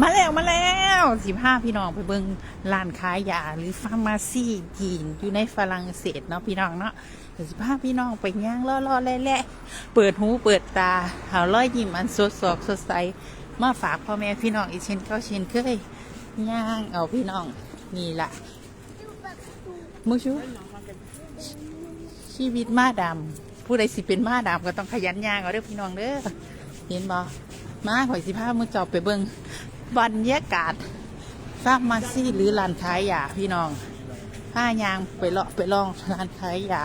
มาแล้วมาแล้วสิบห้าพี่น้องไปเบิ่งร้านขายยาหรือฟาร์มาซีจีนอยู่ในฝรั่งเศสเนาะพี่น้องเนาะสิบห้าพี่น้องไปย่างล่อล่อแล่แล่เปิดหูเปิดตาหาร้อยยิ้มอันสดสอกสดใสมาฝากพ่อแม่พี่น้องอีกเช่นเก็เช่นเคยย่างเอาพี่น้องนี่ละมุชูชีวิตมาดำผู้ใดสิเป็นมาดำก็ต้องขยันย่างเอาเด้อพี่น้องเด้อเห็นบ่มาข่อยสิพามือจอบไปเบิ่ง บรรยากาศฟาร์มาซี่หรือร้านขายยาพี่น้องผ้ายางไปเลาะไปลองร้านขายยา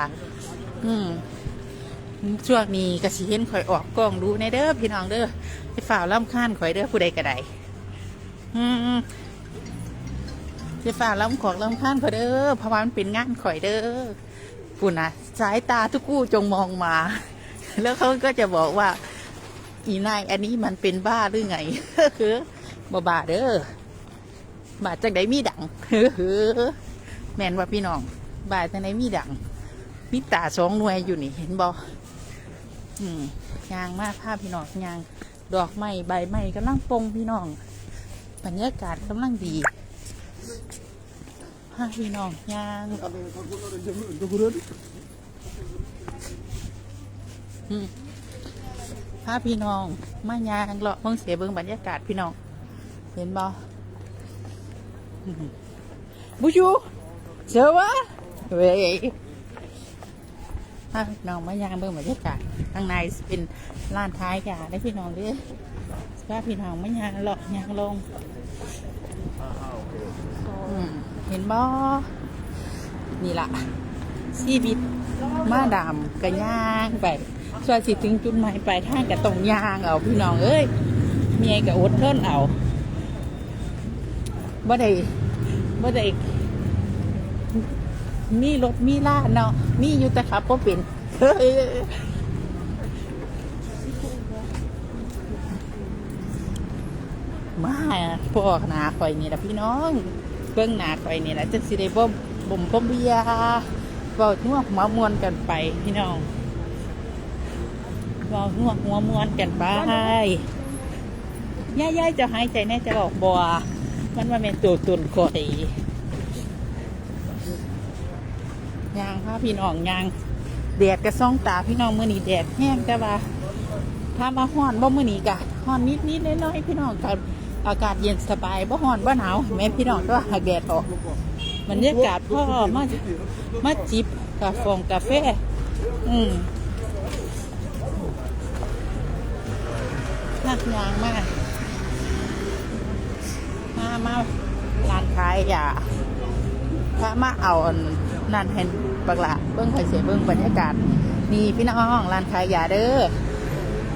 อืมช่วงนี้กระสิเห็นข่อยออกกล้องดูในเด้อพี่น้องเด้อไปฝ่าวล่ำค้านข่อยเด้อผู้ใดก็ได้อืมไปฝ่าวล่ำของล่ำค้านข่อยเด้อเพราะว่ามันเป็นงานข่อยเด้อปุ่นนะสายตาทุกคู่จงมองมา แล้วเขาก็จะบอกว่า อีนายอันนี้มันเป็นบ้าหรือไงคือ บาบาเด้อบาจากไหนมีดังแมนว่าพี่น้อง บาจากไหนมีดังมีตาสองหน่วยอยู่นี่เห็นบออืมยางมากภาพพี่น้องยาง ดอกไม้ใบไม้กำลังปงพี่น้องบรรยากาศกำลังดีพาพพี่น้องยางอืมพาพี่น้องมายางเลาะเบิ่งเสียเบิงบรรยากาศพี่น้อง เห็นบ่บุชูเจอวะเว้ยน้องมายางเบิ่งบรรยากาข้างในเป็นร้านท้ายกาได้พี่น้องด้อพาพี่น้องมายางเลาะยางลงเห็นบ่นี่ล่ะชีวิตมาดามกระย่างไปส่วนสิถึงจุดหมายปลายทางกับตรงยางเอาพี่น้องเอ้ยเมียกับอดเทินเอา บ่ได้บ่ได้มีรถมีล่าเนาะมีอยู่แต่ขับก็เป็นมาพวกหนาข่อยนี่แหละพี่น้อง เบื้องหนาข่อยนี่แหละจะสิได้บ่บ่มบ่มเบียเว้านัวหัวมวนกันไปพี่น้องเว่าหัวหัวมวนกันไปย่าย่าจะหายใจแน่จะบอกบัว มันว่าเป็นตัวตุนคอยยางพาพี่น้องยางแดดกระซ่องตาพี่น้องมื่อนี้แดดแห้งแต่ว่าถ้ามาห้อนบ่มื่อนี้กะห้อนนิดนิดน้อยๆพี่น้องกับอากาศเย็นสบายบ่ห้อนบ่หนาวแม่พี่น้องก็หากแดดออกมันบรรยากาศพ่อมามาจิบกาแฟกาแฟอืมนักยางมาก มามาร้านขายยาพระมาเอานั่นเห็นบักละเบิ้งไข่เสียเบิ้งบรรยากาศนี่พี่น้องร้านขายยาเด้อ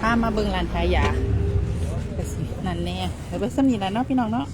พามาเบิ้งร้านขายยานั่นแน่เดี๋ยวไปสำนีแล้วเนาะพี่น้องเนาะ